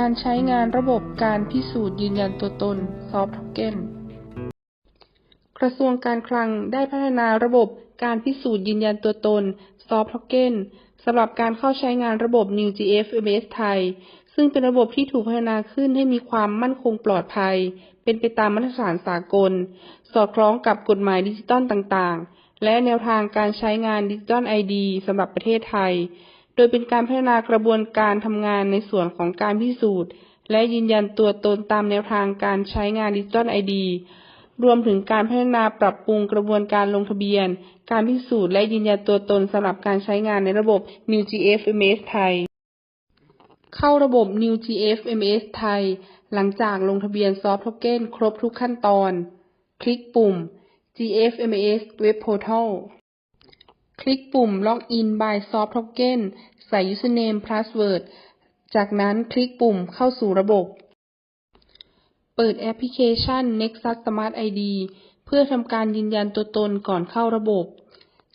การใช้งานระบบการพิสูจน์ยืนยันตัวตน Soft Token กระทรวงการคลังได้พัฒนาระบบการพิสูจน์ยืนยันตัวตน Soft Token สำหรับการเข้าใช้งานระบบ NewGF MS ไทย ซึ่งเป็นระบบที่ถูกพัฒนาขึ้นให้มีความมั่นคงปลอดภัย เป็นไปตามมาตรฐานสากล สอดคล้องกับกฎหมายดิจิตอลต่าง ๆ และแนวทางการใช้งานดิจิตอล ID สำหรับประเทศไทย โดยเป็นการพัฒนากระบวนการทำงานในส่วนของการพิสูจน์ และยืนยันตัวตนตามแนวทางการใช้งานดิจิตอล ID รวมถึงการพัฒนาปรับปรุงกระบวนการลงทะเบียน การพิสูจน์และยืนยันตัวตนสำหรับการใช้งานในระบบ NewGF MS ไทย เข้าระบบ NewGF MS ไทย หลังจากลงทะเบียน Soft Token ครบทุกขั้นตอน คลิกปุ่ม GFMS Web Portal คลิกปุ่ม Login by Soft Token ใส่ Username Password จากนั้นคลิกปุ่มเข้าสู่ระบบ เปิดแอปพลิเคชัน Nexus Smart ID เพื่อทำการยืนยันตัวตนก่อนเข้าระบบ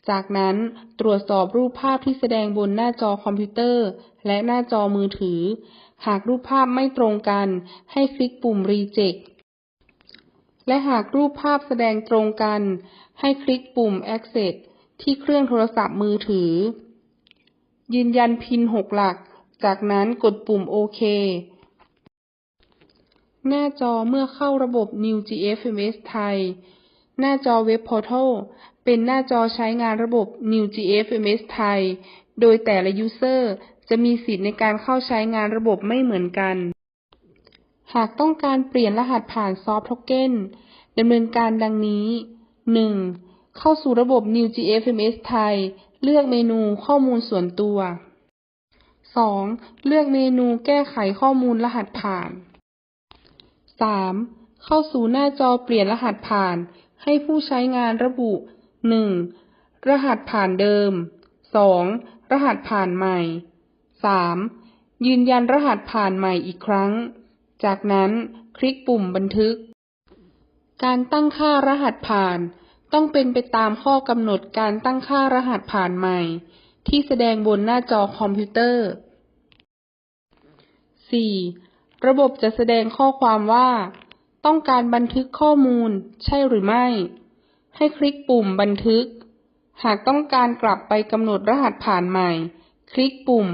จากนั้นตรวจสอบรูปภาพที่แสดงบนหน้าจอคอมพิวเตอร์ และหน้าจอมือถือ หากรูปภาพไม่ตรงกัน ให้คลิกปุ่ม Reject และหากรูปภาพแสดงตรงกัน ให้คลิกปุ่ม Access ที่เครื่องโทรศัพท์มือถือ ยืนยันพิน6หลัก จากนั้นกดปุ่มโอเค หน้าจอเมื่อเข้าระบบ NewGF MS ไทย หน้าจอ Web Portal เป็นหน้าจอใช้งานระบบ NewGF MS ไทย โดยแต่ละ User จะมีสิทธิ์ในการเข้าใช้งานระบบไม่เหมือนกัน หากต้องการเปลี่ยนรหัสผ่าน Soft Token ดำเนินการดังนี้ 1. เข้าสู่ระบบ NewGF MS ไทย เลือกเมนูข้อมูลส่วนตัว 2. เลือกเมนูแก้ไขข้อมูลรหัสผ่าน 3. เข้าสู่หน้าจอเปลี่ยนรหัสผ่าน ให้ผู้ใช้งานระบุ 1. รหัสผ่านเดิม 2. รหัสผ่านใหม่ 3. ยืนยันรหัสผ่านใหม่อีกครั้ง จากนั้นคลิกปุ่มบันทึก การตั้งค่ารหัสผ่าน ต้องเป็นไปตามข้อกำหนดการตั้งค่ารหัสผ่านใหม่ ที่แสดงบนหน้าจอคอมพิวเตอร์ 4. ระบบจะแสดงข้อความว่า ต้องการบันทึกข้อมูล ใช่หรือไม่ ให้คลิกปุ่มบันทึก หากต้องการกลับไปกำหนดรหัสผ่านใหม่ คลิกปุ่ม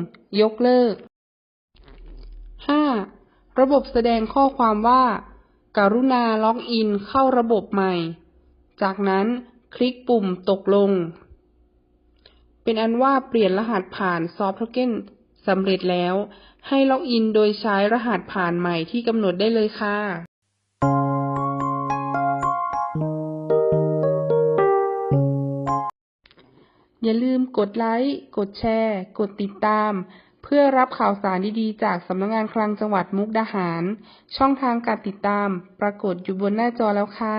ยกเลิก 5. ระบบแสดงข้อความว่าการุณาล็อกอินเข้าระบบใหม่ จากนั้นคลิกปุ่มตกลง เป็นอันว่าเปลี่ยนรหัสผ่าน Soft Token สำเร็จแล้ว ให้ล็อกอินโดยใช้รหัสผ่านใหม่ที่กำหนดได้เลยค่ะอย่าลืมกดไลค์ กดแชร์ กดติดตาม เพื่อรับข่าวสารดีๆ จากสำนักงานคลังจังหวัดมุกดาหาร ช่องทางการติดตาม ปรากฏอยู่บนหน้าจอแล้วค่ะ